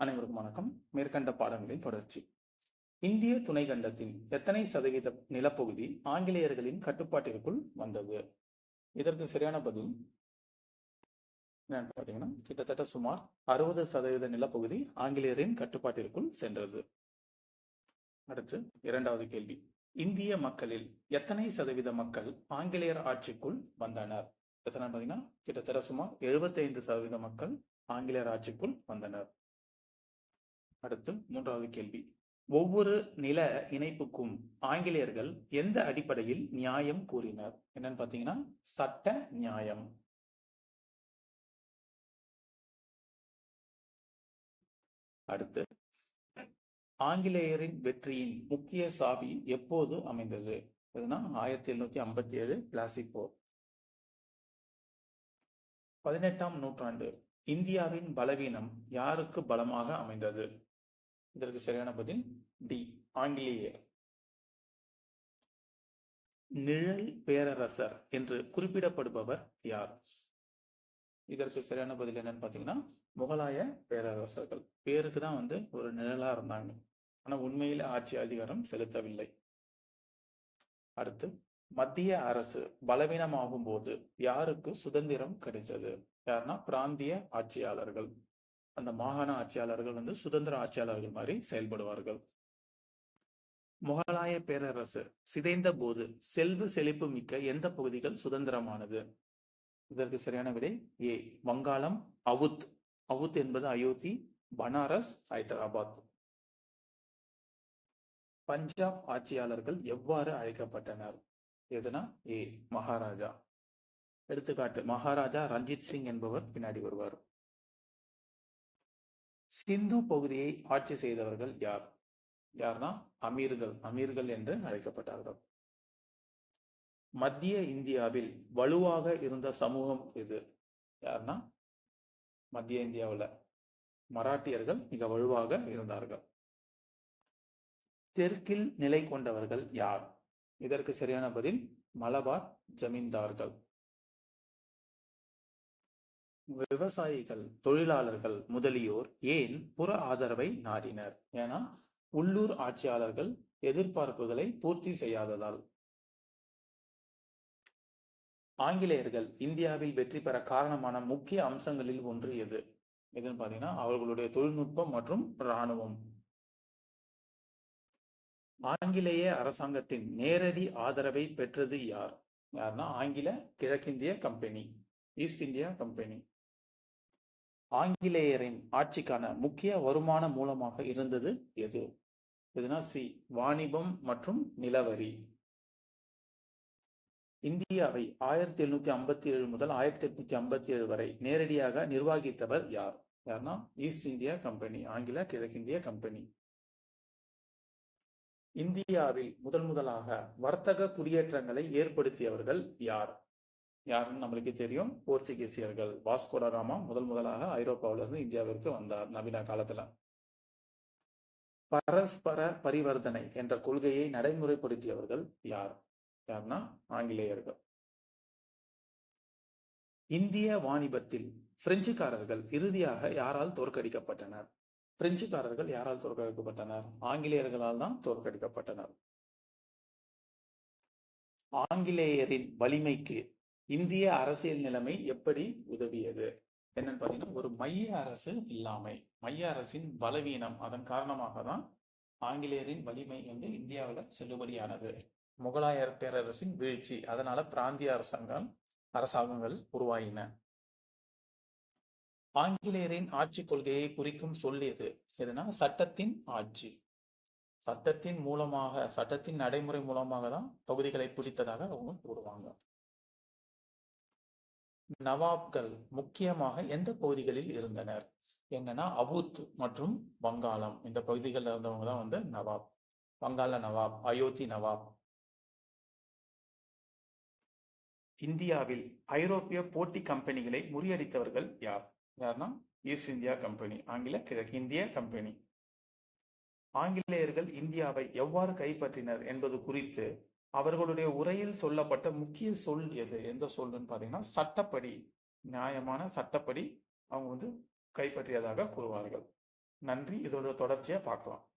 அனைவருக்கும் வணக்கம். மேற்கண்ட பாடங்களின் தொடர்ச்சி. இந்திய துணைக்கண்டத்தின் எத்தனை சதவீத நிலப்பகுதி ஆங்கிலேயர்களின் கட்டுப்பாட்டிற்குள் வந்தது? இதற்கு சரியான பதில் என்னன்னு பார்த்தீங்கன்னா கிட்டத்தட்ட சுமார் அறுபது சதவீத நிலப்பகுதி ஆங்கிலேயரின் கட்டுப்பாட்டிற்குள் சென்றது. அடுத்து இரண்டாவது கேள்வி. இந்திய மக்களில் எத்தனை சதவீத மக்கள் ஆங்கிலேயர் ஆட்சிக்குள் வந்தனர்? எத்தனை பார்த்தீங்கன்னா கிட்டத்தட்ட சுமார் 75% சதவீத மக்கள் ஆங்கிலேயர் ஆட்சிக்குள் வந்தனர். அடுத்து மூன்றாவது கேள்வி. ஒவ்வொரு நில இணைப்புக்கும் ஆங்கிலேயர்கள் எந்த அடிப்படையில் நியாயம் கூறினர்? என்னன்னு பார்த்தீங்கன்னா சட்ட நியாயம். அடுத்து ஆங்கிலேயரின் வெற்றியின் முக்கிய சாவி எப்போது அமைந்தது? எதுனா ஆயிரத்தி எழுநூத்தி ஐம்பத்தி ஏழு பிளாசிக் போர் பதினெட்டாம் நூற்றாண்டு இந்தியாவின் பலவீனம் யாருக்கு பலமாக அமைந்தது? இதற்கு சரியான பதில் டி ஆங்கிலேயர். நிழல் பேரரசர் என்று குறிப்பிடப்படுபவர் யார்? இதற்கு சரியான பதில் என்னன்னு பார்த்தீங்கன்னா முகலாய பேரரசர்கள். பேருக்கு தான் வந்து ஒரு நிழலா இருந்தாங்க. ஆனா உண்மையில ஆட்சி அதிகாரம் செலுத்தவில்லை. அடுத்து மத்திய அரசு பலவீனமாகும் போது யாருக்கு சுதந்திரம் கிடைத்தது? யாருன்னா பிராந்திய ஆட்சியாளர்கள். அந்த மாகாண ஆட்சியாளர்கள் வந்து சுதந்திர ஆட்சியாளர்கள் மாதிரி செயல்படுவார்கள். முகலாய பேரரசு சிதைந்த போது செல்வ செழிப்பு மிக்க எந்த பகுதிகள் சுதந்திரமானது? இதற்கு சரியான விடை ஏ. வங்காளம் அவுத். அவுத் என்பது அயோத்தி பனாரஸ் ஹைதராபாத். பஞ்சாப் ஆட்சியாளர்கள் எவ்வாறு அழைக்கப்பட்டனர்? எதுனா ஏ. மகாராஜா. எடுத்துக்காட்டு மகாராஜா ரஞ்சித் சிங் என்பவர் பின்னாடி வருவார். சிந்து பகுதியை ஆட்சி செய்தவர்கள் யார்? யார்னா அமீர்கள் அமீர்கள் என்று அழைக்கப்பட்டார்கள். மத்திய இந்தியாவில் வலுவாக இருந்த சமூகம் எது? யார்னா மத்திய இந்தியாவில் மராட்டியர்கள் மிக வலுவாக இருந்தார்கள். தெற்கில் நிலை கொண்டவர்கள் யார்? இதற்கு சரியான பதில் மலபார் ஜமீன்தார்கள். விவசாயிகள் தொழிலாளர்கள் முதலியோர் ஏன் புற ஆதரவை நாடினர்? ஏன்னா உள்ளூர் ஆட்சியாளர்கள் எதிர்பார்ப்புகளை பூர்த்தி செய்யாததால். ஆங்கிலேயர்கள் இந்தியாவில் வெற்றி பெற காரணமான முக்கிய அம்சங்களில் ஒன்று எது? எதுன்னு பார்த்தீங்கன்னா அவர்களுடைய தொழில்நுட்பம் மற்றும் இராணுவம். ஆங்கிலேய அரசாங்கத்தின் நேரடி ஆதரவை பெற்றது யார்? யாருன்னா ஆங்கில கிழக்கிந்திய கம்பெனி ஈஸ்ட் இந்தியா கம்பெனி. ஆங்கிலேயரின் ஆட்சிக்கான முக்கிய வருமான மூலமாக இருந்தது எது? எதுனா சி வாணிபம் மற்றும் நிலவரி. இந்தியாவை ஆயிரத்தி எழுநூத்தி ஐம்பத்தி ஏழு முதல் ஆயிரத்தி எட்நூத்தி ஐம்பத்தி ஏழு வரை நேரடியாக நிர்வகித்தவர் யார்? யார்னா ஈஸ்ட் இந்தியா கம்பெனி ஆங்கில கிழக்கிந்திய கம்பெனி இந்தியாவில் முதல் முதலாக வர்த்தக குடியேற்றங்களை ஏற்படுத்தியவர்கள் யார்? யாருன்னு நம்மளுக்கு தெரியும். போர்ச்சுகீசியர்கள். வாஸ்கோடகாமா முதல் முதலாக ஐரோப்பாவிலிருந்து இந்தியாவிற்கு வந்தார் நவீன காலத்துல. பரஸ்பர பரிவர்த்தனை என்ற கொள்கையை நடைமுறைப்படுத்தியவர்கள் யார்? யார்னா ஆங்கிலேயர்கள். இந்திய வாணிபத்தில் பிரெஞ்சுக்காரர்கள் இறுதியாக யாரால் தோற்கடிக்கப்பட்டனர்? பிரெஞ்சுக்காரர்கள் யாரால் தோற்கடிக்கப்பட்டனர்? ஆங்கிலேயர்களால் தான் தோற்கடிக்கப்பட்டனர். ஆங்கிலேயரின் வலிமைக்கு இந்திய அரசியல் நிலைமை எப்படி உதவியது? என்னன்னு பார்த்தீங்கன்னா ஒரு மைய அரசு இல்லாமை. மைய அரசின் பலவீனம் அதன் காரணமாக தான் ஆங்கிலேயரின் வலிமை வந்து இந்தியாவில் செல்லுபடியானது. முகலாயர் பேரரசின் வீழ்ச்சி. அதனால பிராந்திய அரசாங்கம் அரசாங்கங்கள் உருவாயின. ஆங்கிலேயரின் ஆட்சி கொள்கையை குறிக்கும் சொல் எது எதுனா சட்டத்தின் ஆட்சி. சட்டத்தின் மூலமாக சட்டத்தின் நடைமுறை மூலமாக தான் பகுதிகளை பிடித்ததாக அவங்க கூறுவாங்க. நவாப்கள் முக்கியமாக எந்த பகுதிகளில் இருந்தனர்? என்னன்னா அவுத் மற்றும் வங்காளம். இந்த பகுதிகளில் இருந்தவங்க தான் வந்து நவாப். வங்காள நவாப் அயோத்தி நவாப். இந்தியாவில் ஐரோப்பிய போட்டி கம்பெனிகளை முறியடித்தவர்கள் யார்? யார்னா ஈஸ்ட் இந்தியா கம்பெனி ஆங்கில கிழக்கிந்திய கம்பெனி ஆங்கிலேயர்கள் இந்தியாவை எவ்வாறு கைப்பற்றினர் என்பது குறித்து அவர்களுடைய உரையில் சொல்லப்பட்ட முக்கிய சொல் எது? எந்த சொல்லுன்னு பார்த்தீங்கன்னா சட்டப்படி நியாயமான சட்டப்படி அவங்க வந்து கைப்பற்றியதாக கூறுவார்கள். நன்றி. இதோட தொடர்ச்சியை பார்க்கலாம்.